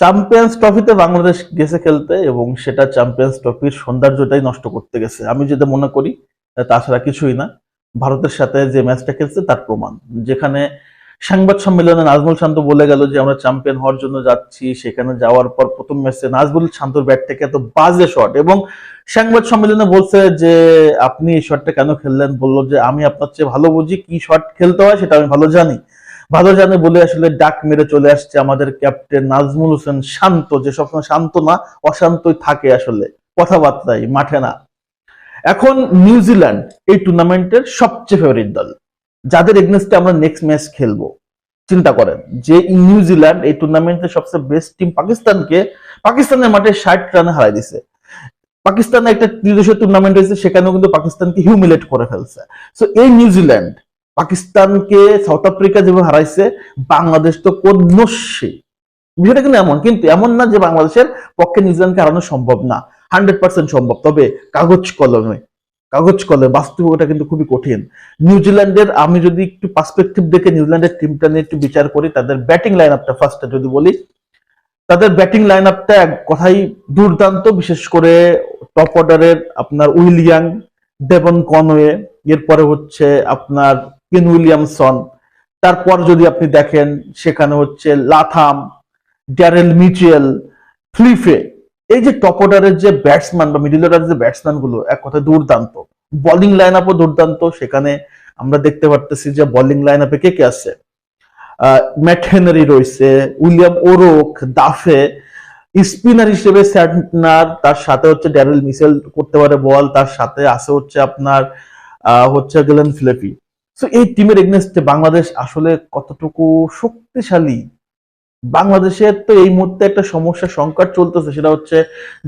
Champions ট্রফিতে বাংলাদেশ গেছে খেলতে এবং সেটা চ্যাম্পিয়ন্স ট্রফির সৌন্দর্যটাই নষ্ট করতে গেছে। আমি যেটা মনে করি তাছাড়া কিছুই না। ভারতের সাথে যে ম্যাচটা খেলছে তার প্রমাণ। যেখানে সংবাদ সম্মেলনে নাজমুল শান্ত বলে গেল যে, আমরা চ্যাম্পিয়ন হওয়ার জন্য যাচ্ছি। সেখানে যাওয়ার পর প্রথম ম্যাচে নাজমুল শান্তর ব্যাট থেকে এত বাজে শট এবং সংবাদ সম্মেলনে বলছে যে, আপনি এই শটটা কেন খেললেন? বলল যে, আমি আপনার চেয়ে ভালো বুঝি। কি শট খেলতে হয় সেটা আমি ভালো জানি। ভালো জানে বলে আসলে ডাক মেরে চলে আসছে আমাদের ক্যাপ্টেন নাজমুল হোসেন শান্ত, যে সবসময় শান্ত না, অশান্তই থাকে আসলে। কথাবার্তায় মাঠে না। এখন নিউজিল্যান্ড এই টুর্নামেন্টের সবচেয়ে ফেভারিট দল। যাদের এগনেস্টে আমরা নেক্সট ম্যাচ খেলব। চিন্তা করেন, যে নিউজিল্যান্ড এই টুর্নামেন্টের সবচেয়ে বেস্ট টিম পাকিস্তানকে, পাকিস্তানের মাঠে ষাট রানে হারাই দিছে। পাকিস্তানে একটা ত্রিদেশীয় টুর্নামেন্ট হয়েছে, সেখানেও কিন্তু পাকিস্তানকে হিউমিলেট করে ফেলছে। সো এই নিউজিল্যান্ড পাকিস্তানকে সাউথ আফ্রিকা যেভাবে হারাইছে, বাংলাদেশ তো কন্যস্যে বিষয়টা কিন্তু এমন কিন্তু এমন না যে বাংলাদেশের পক্ষে নিউজিল্যান্ডকে হারানো সম্ভব না। হান্ড্রেড পার্সেন্ট সম্ভব, তবে কাগজ কলমে কাগজ কলমে বাস্তবতা কিন্তু খুবই কঠিন। নিউজিল্যান্ডের, আমি যদি একটু পার্সপেক্টিভ দেখে নিউজিল্যান্ডের টিমটা নিয়ে একটু বিচার করি, তাদের ব্যাটিং লাইন আপটা ফার্স্টে যদি বলি, তাদের ব্যাটিং লাইন আপটা এক কথাই দুর্দান্ত, বিশেষ করে টপ অর্ডারের আপনার উইলিয়াং ডেভন কনওয়ে, এরপরে হচ্ছে আপনার কেন উইলিয়ামসন তারপর যদি আপনি দেখেন, সেখানে হচ্ছে লাথাম, ড্যারেল মিচেল, ফ্লিফে। এই যে টপ অর্ডারের যে ব্যাটসম্যান বা মিডিল অর্ডারের যে ব্যাটসম্যানগুলো, এক কথায় দুর্দান্ত। বোলিং লাইন আপও দুর্দান্ত। সেখানে আমরা দেখতে পারতেছি যে বোলিং লাইন আপে কে কে আছে? ম্যাট হেনরি রয়েছে উইলিয়াম ওরোক দাফে স্পিনার হিসেবে স্যাটনার তার সাথে হচ্ছে ড্যারেল মিসেল করতে পারে বল। তার সাথে আছে হচ্ছে আপনার হচ্ছে গেলেন ফিলেপি সো এই টিমের এগনেস্টে বাংলাদেশ আসলে কতটুকু শক্তিশালী? বাংলাদেশের তো এই মুহূর্তে একটা সমস্যা সংকট চলতেছে, সেটা হচ্ছে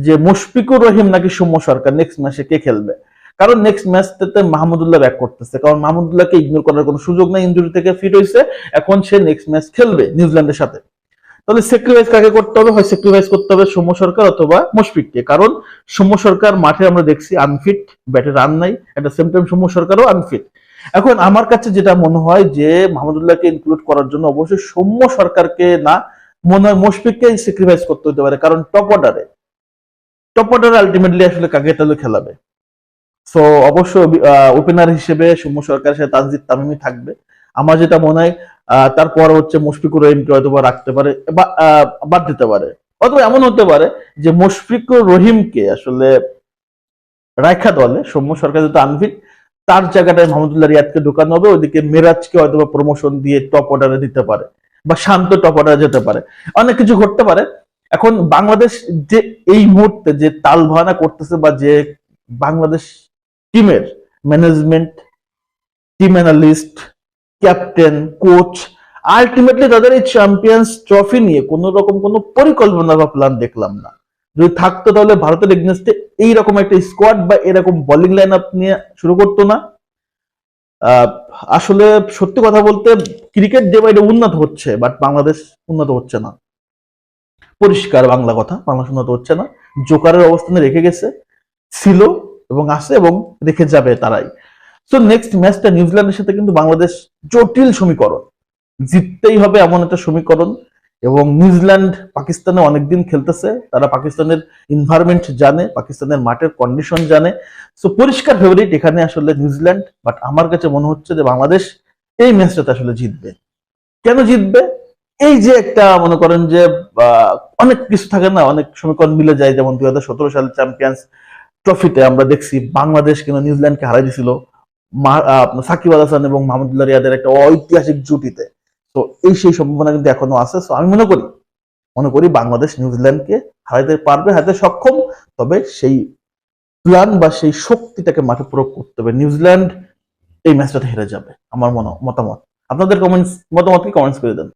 যে মুশফিকুর রহিম নাকি সৌম্য সরকার নেক্সট ম্যাচে কে খেলবে? কারণ নেক্সট ম্যাচটাতে মাহমুদুল্লাহ ব্যাক করতেছে, কারণ মাহমুদুল্লাহকে ইগনোর করার কোনো সুযোগ নাই ইঞ্জুরি থেকে ফিট হয়েছে এখন সে নেক্সট ম্যাচ খেলবে নিউজিল্যান্ডের সাথে। তাহলে স্যাক্রিফাইস কাকে করতে হবে? হয় স্যাক্রিফাইস করতে হবে সৌম্য সরকার অথবা মুশফিককে। কারণ সৌম্য সরকার মাঠে আমরা দেখছি আনফিট ব্যাটে রান নাই একটা সেম টাইম সৌম্য সরকারও আনফিট এখন আমার কাছে যেটা মনে হয় যে মাহমুদুল্লাহকে ইনক্লুড করার জন্য অবশ্যই সৌম্য সরকারকে না, মনে হয় মুশফিককে স্যাক্রিফাইস করতে হতে পারে। কারণ টপ অর্ডারে টপ অর্ডারে আলটিমেটলি আসলে কাকে তাহলে খেলাবে? সো অবশ্য ওপেনার হিসেবে সৌম্য সরকারের সাথে তানজিদ তামিমি থাকবে। আমার যেটা মনে হয় তারপর হচ্ছে মুশফিকুর রহিমকে হয়তো বা রাখতে পারে, বা বাদ দিতে পারে। অথবা এমন হতে পারে যে মুশফিকুর রহিমকে আসলে রাখা দলে, সৌম্য সরকার যেহেতু আনফিট তার জায়গাটায় মাহমুদুল্লাহ রিয়াদকে ঢোকানো হবে, ওইদিকে মেরাজকে হয়তো বা প্রমোশন দিয়ে টপ অর্ডারে দিতে পারে, বা শান্ত টপ অর্ডারে যেতে পারে। অনেক কিছু ঘটতে পারে। এখন বাংলাদেশ যে এই মুহূর্তে যে তাল ভানা করতেছে বা যে বাংলাদেশ টিমের management team analyst captain coach ultimately তাদের এই চ্যাম্পিয়ন্স ট্রফি নিয়ে কোন রকম কোনো পরিকল্পনা বা প্ল্যান দেখলাম না। যদি থাকতো তাহলে ভারতের এগনেস্টে এইরকম একটা স্কোয়াড বা এরকম বোলিং লাইন আপ নিয়ে শুরু করতো না। আসলে সত্যি কথা বলতে ক্রিকেট ডে বাই ডে উন্নত হচ্ছে বাট বাংলাদেশ উন্নত হচ্ছে না। পরিষ্কার বাংলা কথা, বাংলাদেশ উন্নত হচ্ছে না। জোকারের অবস্থানে রেখে গেছে, ছিল এবং আছে এবং রেখে যাবে তারাই। সো নেক্সট ম্যাচটা নিউজিল্যান্ডের সাথে কিন্তু বাংলাদেশ জটিল সমীকরণ। জিততেই হবে এমন একটা সমীকরণ এবং নিউজিল্যান্ড পাকিস্তানে অনেকদিন খেলতেছে। তারা পাকিস্তানের ইনভায়রনমেন্ট জানে, পাকিস্তানের মাঠের কন্ডিশন জানে। সো পরিষ্কার ফেভারিট এখানে আসলে নিউজিল্যান্ড বাট আমার কাছে মনে হচ্ছে যে বাংলাদেশ এই ম্যাচটাতে আসলে জিতবে। কেন জিতবে? এই যে একটা মনে করেন যে অনেক কিছু থাকে না, অনেক সমীকরণ মিলে যায়। যেমন দুই হাজার সতেরো সালে চ্যাম্পিয়ন্স ট্রফিতে আমরা দেখছি বাংলাদেশ কিন্তু নিউজিল্যান্ডকে হারাই আপনার সাকিব আল হাসান এবং মাহমুদুল্লাহ রিয়াদের একটা ঐতিহাসিক জুটিতে। তো এই সেই সম্ভাবনা কিন্তু এখনও আছে। তো আমি মনে করি মনে করি বাংলাদেশ নিউজিল্যান্ডকে হারাইতে পারবে, হারাতে সক্ষম, তবে সেই প্ল্যান বা সেই শক্তিটাকে মাঠে প্রয়োগ করতে হবে। নিউজিল্যান্ড এই ম্যাচটাতে হেরে যাবে, আমার মনে, মতামত। আপনাদের কমেন্টস মতামত কি? কমেন্টস করে দেন।